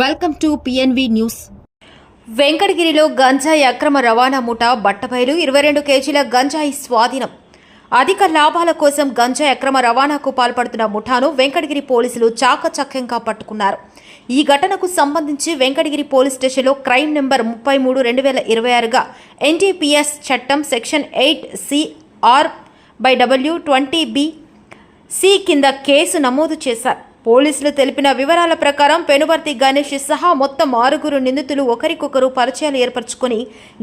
Welcome to PNV news వెంకటగిరిలో గంజాయి అక్రమ రవాణా ముఠా బట్టబయలు ఇరవై రెండు కేజీల గంజాయి స్వాధీనం. అధిక లాభాల కోసం గంజాయి అక్రమ రవాణాకు పాల్పడుతున్న ముఠాను వెంకటగిరి పోలీసులు చాకచక్యంగా పట్టుకున్నారు. ఈ ఘటనకు సంబంధించి వెంకటగిరి పోలీస్ స్టేషన్లో క్రైమ్ నెంబర్ ముప్పై మూడు రెండు వేల ఇరవై ఆరుగా ఎన్టీపీఎస్ చట్టం section eight C R by W twenty B C కింద కేసు నమోదు చేశారు. పోలీసులు తెలిపిన వివరాల ప్రకారం పెనుబర్తి గణేష్ సహా మొత్తం ఆరుగురు నిందితులు ఒకరికొకరు పరిచయాలు ఏర్పరచుకొని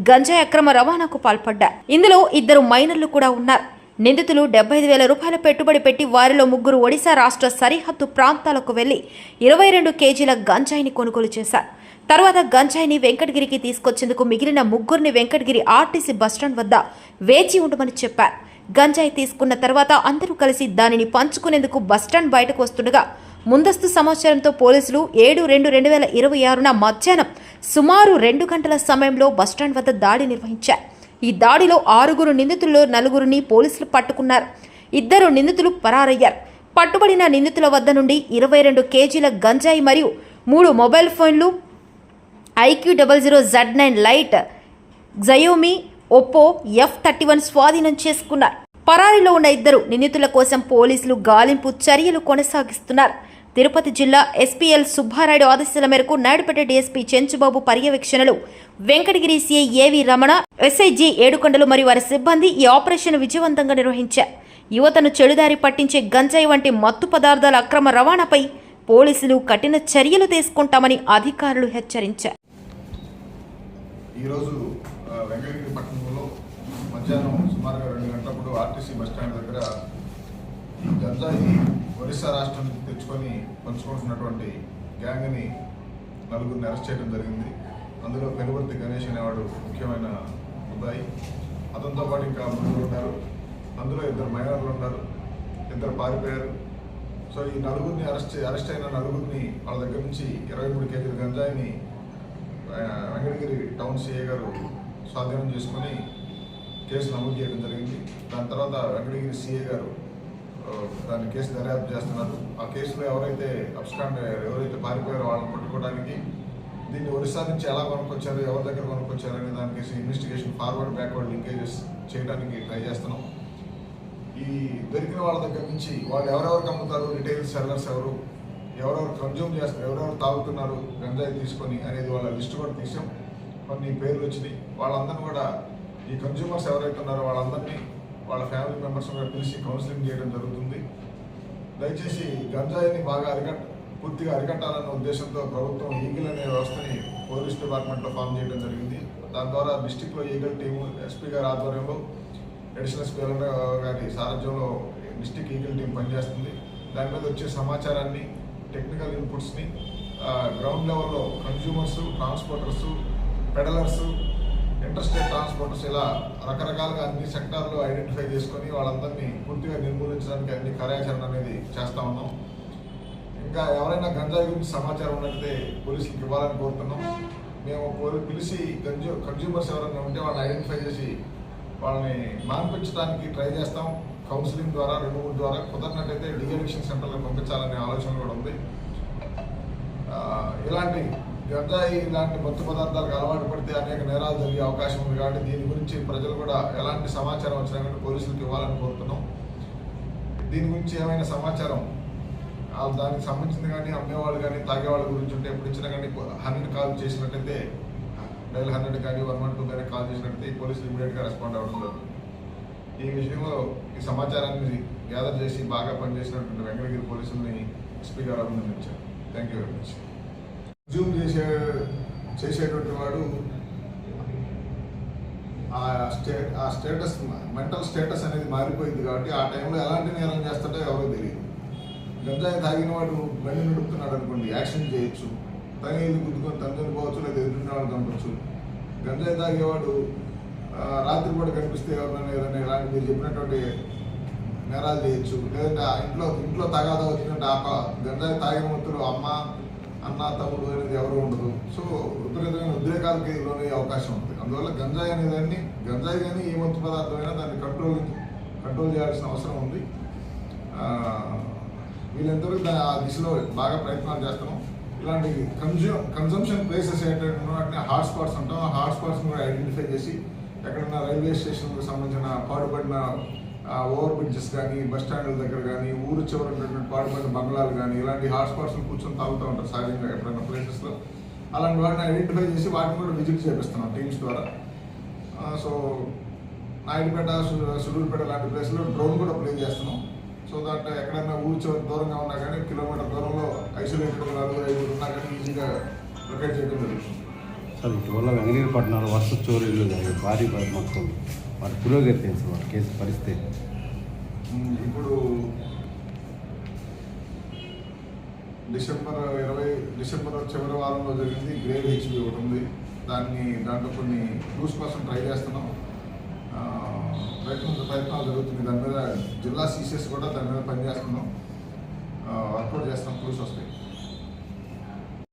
గంజాయి అక్రమ రవాణాకు పాల్పడ్డారు. ఇందులో ఇద్దరు మైనర్లు కూడా ఉన్నారు. నిందితులు డెబ్బై ఐదు వేల రూపాయల పెట్టుబడి పెట్టి వారిలో ముగ్గురు ఒడిశా రాష్ట్ర సరిహద్దు ప్రాంతాలకు వెళ్ళి ఇరవై రెండు కేజీల గంజాయిని కొనుగోలు చేశారు. తర్వాత గంజాయిని వెంకటగిరికి తీసుకొచ్చేందుకు మిగిలిన ముగ్గురిని వెంకటగిరి ఆర్టీసీ బస్టాండ్ వద్ద వేచి ఉండమని చెప్పారు. గంజాయి తీసుకున్న తర్వాత అందరూ కలిసి దానిని పంచుకునేందుకు బస్టాండ్ బయటకు వస్తుండగా ముందస్తు సమాచారంతో పోలీసులు ఏడు రెండు రెండు వేల ఇరవై ఆరున మధ్యాహ్నం సుమారు రెండు గంటల సమయంలో బస్టాండ్ వద్ద దాడి నిర్వహించారు. ఈ దాడిలో ఆరుగురు నిందితుల్లో నలుగురిని పోలీసులు పట్టుకున్నారు. ఇద్దరు నిందితులు పరారయ్యారు. పట్టుబడిన నిందితుల వద్ద నుండి ఇరవై రెండు కేజీల గంజాయి మరియు మూడు మొబైల్ ఫోన్లు iQOO double zero Z nine lite Xiaomi Oppo F thirty one స్వాధీనం చేసుకున్నారు. పరారీలో ఉన్న ఇద్దరు నిందితుల కోసం పోలీసులు గాలింపు చర్యలు కొనసాగిస్తున్నారు. తిరుపతి జిల్లా ఎస్పీఎల్ సుబ్బారాయుడు ఆదేశాల మేరకు నాయుడుపేట డీఎస్పీ చెంచుబాబు పర్యవేక్షణలో Venkatagiri CI AV Ramana SIG ఏడుకొండలు మరియు వారి సిబ్బంది ఈ ఆపరేషన్ విజయవంతంగా నిర్వహించారు. యువతను చెడుదారి పట్టించే గంజాయి వంటి మత్తు పదార్థాల అక్రమ రవాణాపై పోలీసులు కఠిన చర్యలు తీసుకుంటామని అధికారులు హెచ్చరించారు. ఈరోజు వెంకటగిరి పట్టణంలో మధ్యాహ్నం సుమారుగా రెండు గంటలప్పుడు ఆర్టీసీ బస్టాండ్ దగ్గర గంజాయి ఒరిస్సా రాష్ట్రం నుంచి తెచ్చుకొని పంచుకుంటున్నటువంటి గ్యాంగ్ని నలుగురిని అరెస్ట్ చేయడం జరిగింది. అందులో పెనువర్తి గణేష్ అనేవాడు ముఖ్యమైన ముద్దాయి అతనితో పాటు ఇంకా ముగ్గురు ఉన్నారు. అందులో ఇద్దరు మైనర్లు ఉన్నారు. ఇద్దరు పారిపోయారు. సో ఈ నలుగురిని అరెస్ట్ అరెస్ట్ అయిన నలుగురిని వాళ్ళ దగ్గర నుంచి ఇరవై మూడు కేజీల గంజాయిని వెంకటగిరి టౌన్ సిఏ గారు స్వాధీనం చేసుకొని కేసు నమోదు చేయడం జరిగింది. దాని తర్వాత వెంకటగిరి సీఏ గారు దాని కేసు దర్యాప్తు చేస్తున్నారు. ఆ కేసులో ఎవరైతే అబ్స్కాండ్ ఎవరైతే పారిపోయారో వాళ్ళని పట్టుకోవడానికి దీన్ని ఒరిస్సా నుంచి ఎలా కొనుక్కొచ్చారు ఎవరి దగ్గర కొనుక్కొచ్చారు అనే దానికి ఇన్వెస్టిగేషన్ ఫార్వర్డ్ బ్యాక్వర్డ్ లింకేజెస్ చేయడానికి ట్రై చేస్తున్నాం. ఈ దొరికిన వాళ్ళ దగ్గర నుంచి వాళ్ళు ఎవరెవరికి అమ్ముతారు రిటైల్ సెల్లర్స్ ఎవరు ఎవరెవరు కన్జ్యూమ్ చేస్తారు ఎవరెవరు తాగుతున్నారు గంజాయి తీసుకొని అనేది వాళ్ళ లిస్ట్ కూడా తీసాం. కొన్ని పేర్లు వచ్చినాయి. వాళ్ళందరినీ కూడా ఈ కన్జ్యూమర్స్ ఎవరైతే ఉన్నారో వాళ్ళందరినీ వాళ్ళ ఫ్యామిలీ మెంబర్స్ కూడా పిలిచి కౌన్సిలింగ్ చేయడం జరుగుతుంది. దయచేసి గంజాయిని బాగా అరికట్ పూర్తిగా అరికట్టాలన్న ఉద్దేశంతో ప్రభుత్వం ఈగిల్ అనే వ్యవస్థని పోలీస్ డిపార్ట్మెంట్లో ఫామ్ చేయడం జరిగింది. దాని ద్వారా డిస్టిక్లో ఈగల్ టీము ఎస్పీ గారి ఆధ్వర్యంలో అడిషనల్ ఎస్పీ గారి సారథ్యంలో డిస్టిక్ ఈగల్ టీం పనిచేస్తుంది. దాని మీద వచ్చే సమాచారాన్ని టెక్నికల్ ఇన్పుట్స్ని గ్రౌండ్ లెవెల్లో కన్జ్యూమర్స్ ట్రాన్స్పోర్టర్స్ పెడలర్స్ ఇంటర్స్టేట్ ఇలా రకరకాలుగా అన్ని సెక్టార్లు ఐడెంటిఫై చేసుకొని వాళ్ళందరినీ పూర్తిగా నిర్మూలించడానికి అన్ని కార్యాచరణ అనేది చేస్తూ ఉన్నాం. ఇంకా ఎవరైనా గంజాయి గురించి సమాచారం ఉన్నట్లయితే పోలీసులకు ఇవ్వాలని కోరుతున్నాం. మేము పోలీ- పిలిచి కన్జ్యూ కన్జ్యూమర్స్ ఎవరైనా ఉంటే వాళ్ళని ఐడెంటిఫై చేసి వాళ్ళని మాన్పించడానికి ట్రై చేస్తాం. కౌన్సిలింగ్ ద్వారా రిమూవ్ ద్వారా కుదరినట్టయితే డిఎడిక్షన్ సెంటర్లకు పంపించాలనే ఆలోచన కూడా ఉంది. ఇలాంటి గంజాయి ఇలాంటి మత్తు పదార్థాలకు అలవాటు పడితే అనేక నేరాలు జరిగే అవకాశం ఉంది కాబట్టి దీని గురించి ప్రజలు కూడా ఎలాంటి సమాచారం వచ్చినా కానీ పోలీసులకు ఇవ్వాలని కోరుతున్నాం. దీని గురించి ఏమైనా సమాచారం? దానికి సంబంధించింది కానీ అమ్మేవాళ్ళు కానీ తాగేవాళ్ళ గురించి ఉంటే ఎప్పుడు ఇచ్చినా కానీ హండ్రెడ్ కాల్ చేసినట్టయితే డైల్ హండ్రెడ్ కానీ వన్ వన్ టూ కానీ కాల్ చేసినట్టయితే పోలీసులు ఇమీడియట్గా రెస్పాండ్ అవ్వడం జరుగుతుంది ఈ విషయంలో ఈ సమాచారాన్ని గ్యాదర్ చేసి బాగా పనిచేసినటువంటి వెంకటగిరి పోలీసుల్ని ఎస్పీ గారు అభినందించారు. Thank you very much. Zoom చేసే చేసేటువంటి వాడు ఆ స్టే ఆ స్టేటస్ మెంటల్ స్టేటస్ అనేది మారిపోయింది కాబట్టి ఆ టైంలో ఎలాంటి నేరం చేస్తాడో ఎవరో తెలియదు. గంజాయి తాగిన వాడు బండి నడుపుతున్నాడు అనుకోండి యాక్సిడెంట్ చేయొచ్చు. తనే ఇది గుద్దుకొని తండ్రిని పోవచ్చు లేదా ఎదురున్న వాళ్ళు చంపచ్చు. గంజాయి తాగేవాడు రాత్రి కూడా కనిపిస్తే ఎవరైనా ఏదైనా ఇలాంటి మీరు చెప్పినటువంటి నేరాలు చేయొచ్చు. లేదంటే ఆ ఇంట్లో ఇంట్లో తగాదా వచ్చినట్టు ఆ గంజాయి తాగే మూతులు అమ్మ అన్న తమ్ముడు అనేది ఎవరు ఉండదు. సో విపరీతమైన ఉద్రేకాలకి లోనే అవకాశం ఉంది అందువల్ల గంజాయి అనేదాన్ని గంజాయి కానీ ఏ మత్తు పదార్థమైనా దాన్ని కంట్రోల్ కంట్రోల్ చేయాల్సిన అవసరం ఉంది. వీళ్ళంతవరకు వీళ్ళందరూ ఆ దిశలో బాగా ప్రయత్నాలు చేస్తున్నాం. ఇలాంటి కన్జ్యూమ్ కన్జంప్షన్ ప్లేసెస్ ఏంటంటే వాటిని హాట్ స్పాట్స్ అంటాం. ఆ హాట్ కూడా ఐడెంటిఫై చేసి ఎక్కడైనా రైల్వే స్టేషన్కి సంబంధించిన పాడుపడిన ఓవర్ బ్రిడ్జెస్ కానీ బస్ స్టాండ్ల దగ్గర కానీ ఊరు చివర ఉన్నటువంటి పాడుపడిన బంగ్లాలు కానీ ఇలాంటి హాట్స్పాట్స్లు కూర్చొని తాగుతూ ఉంటారు సహజంగా ఎప్పుడైనా ప్లేసెస్లో అలాంటి వాటిని ఐడెంటిఫై చేసి వాటిని కూడా విజిట్ చేపిస్తున్నాం టీమ్స్ ద్వారా. సో నాయుడుపేట సుడూరుపేట సులూరుపేట లాంటి ప్లేస్లో డ్రోన్ కూడా ప్లే చేస్తున్నాం. సో దాంట్లో ఎక్కడైనా ఊరు చివరి దూరంగా ఉన్నా కానీ కిలోమీటర్ దూరంలో ఐసోలేటెడ్ నలుగురు ఐదుగురు ఉన్నా కానీ ఈజీగా లొకేట్ చేయడం జరుగుతుంది. సార్ ఇటీవల వెంగళీరు పట్టణాలు వరుస చోరీలు జరిగాయి. భారీ భారీ మొత్తం వారి పురోగతి తెలుసు వాళ్ళ కేసు పరిస్థితి. ఇప్పుడు డిసెంబర్ ఇరవై డిసెంబర్ చివరి వారంలో జరిగింది గ్రేడ్ హెచ్ ఒకటి ఉంది. దాన్ని దాంట్లో కొన్ని న్యూస్ కోసం ట్రై చేస్తున్నాం. ప్రయత్నం ప్రయత్నాలు జరుగుతుంది దాని మీద జిల్లా సీసీఎస్ కూడా దాని మీద పనిచేస్తున్నాం. వర్కౌట్ చేస్తాం క్లూస్ వస్తాయి